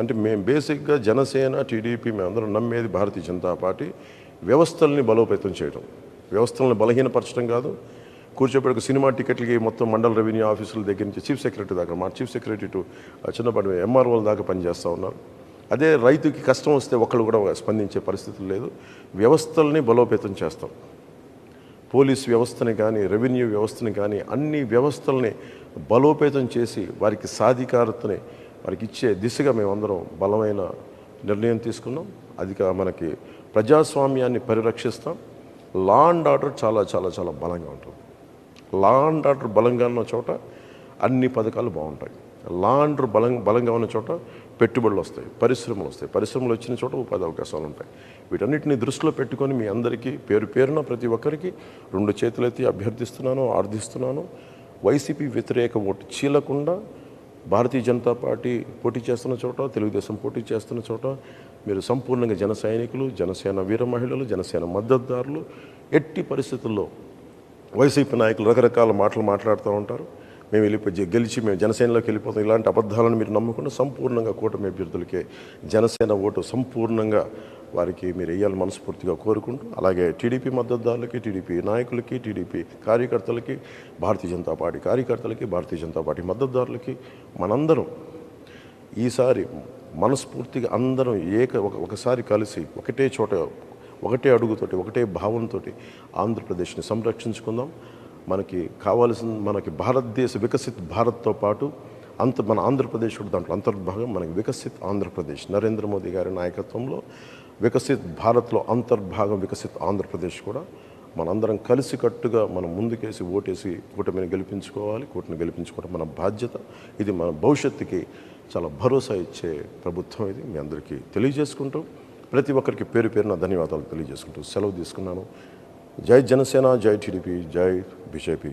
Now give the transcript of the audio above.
అంటే మేము బేసిక్గా జనసేన టీడీపీ మేమందరం నమ్మేది భారతీయ జనతా పార్టీ వ్యవస్థల్ని బలోపేతం చేయడం వ్యవస్థలను బలహీనపరచడం కాదు. కూర్చోబెట్టుకు సినిమా టికెట్లకి మొత్తం మండల రెవెన్యూ ఆఫీసుల దగ్గర నుంచి చీఫ్ సెక్రటరీ దాకా మా చీఫ్ సెక్రటరీ టు చిన్నపాటి ఎంఆర్ఓల దాకా పనిచేస్తూ ఉన్నారు. అదే రైతుకి కష్టం వస్తే ఒకళ్ళు కూడా స్పందించే పరిస్థితులు లేదు. వ్యవస్థల్ని బలోపేతం చేస్తాం. పోలీస్ వ్యవస్థని కానీ రెవెన్యూ వ్యవస్థని కానీ అన్ని వ్యవస్థల్ని బలోపేతం చేసి వారికి సాధికారతని వారికి ఇచ్చే దిశగా మేమందరం బలమైన నిర్ణయం తీసుకున్నాం. అదిగా మనకి ప్రజాస్వామ్యాన్ని పరిరక్షిస్తాం. లా అండ్ ఆర్డర్ చాలా చాలా చాలా బలంగా ఉంటుంది. లా అండ్ ఆర్డర్ బలంగా ఉన్న చోట అన్ని పథకాలు బాగుంటాయి. లా అండ్ ఆర్డర్ బలం బలంగా ఉన్న చోట పెట్టుబడులు వస్తాయి పరిశ్రమలు వస్తాయి. పరిశ్రమలు వచ్చిన చోట ఉపాధి అవకాశాలు ఉంటాయి. వీటన్నిటిని దృష్టిలో పెట్టుకొని మీ అందరికీ పేరు పేరున ప్రతి ఒక్కరికి రెండు చేతులెత్తి అభ్యర్థిస్తున్నాను ఆర్థిస్తున్నాను. వైసీపీ వ్యతిరేక ఓటు చీలకుండా భారతీయ జనతా పార్టీ పోటీ చేస్తున్న చోట తెలుగుదేశం పోటీ చేస్తున్న చోట మీరు సంపూర్ణంగా జన సైనికులు జనసేన వీర మహిళలు జనసేన మద్దతుదారులు ఎట్టి పరిస్థితుల్లో వైసీపీ నాయకులు రకరకాల మాటలు మాట్లాడుతూ ఉంటారు. మేము వెళ్ళిపోయి గెలిచి మేము జనసేనలోకి వెళ్ళిపోతాం. ఇలాంటి అబద్ధాలను మీరు నమ్మకుండా సంపూర్ణంగా కూటమి అభ్యర్థులకే జనసేన ఓటు సంపూర్ణంగా వారికి మీరు వేయాలని మనస్ఫూర్తిగా కోరుకుంటూ అలాగే టీడీపీ మద్దతుదారులకి టీడీపీ నాయకులకి టీడీపీ కార్యకర్తలకి భారతీయ జనతా పార్టీ కార్యకర్తలకి భారతీయ జనతా పార్టీ మద్దతుదారులకి మనందరం ఈసారి మనస్ఫూర్తిగా అందరం ఏక ఒక ఒకసారి కలిసి ఒకటే చోట ఒకటే అడుగుతోటి ఒకటే భావంతో ఆంధ్రప్రదేశ్ని సంరక్షించుకుందాం. మనకి కావాల్సిన మనకి భారతదేశ వికసిత్ భారత్తో పాటు అంత మన ఆంధ్రప్రదేశ్ కూడా దాంట్లో అంతర్భాగం మనకి వికసిత్ ఆంధ్రప్రదేశ్. నరేంద్ర మోదీ గారి నాయకత్వంలో వికసిత్ భారత్లో అంతర్భాగం వికసిత్ ఆంధ్రప్రదేశ్ కూడా మనందరం కలిసికట్టుగా మనం ముందుకేసి ఓటేసి కూటమిని గెలిపించుకోవాలి కూటమిని గెలిపించుకోవడం మన బాధ్యత. ఇది మన భవిష్యత్తుకి చాలా భరోసా ఇచ్చే ప్రభుత్వం ఇది. మీ అందరికీ తెలియజేసుకుంటూ ప్రతి ఒక్కరికి పేరు పేరున ధన్యవాదాలు తెలియజేసుకుంటూ సెలవు తీసుకున్నాను. జై జనసేన జై టీడీపీ జై బీజేపీ.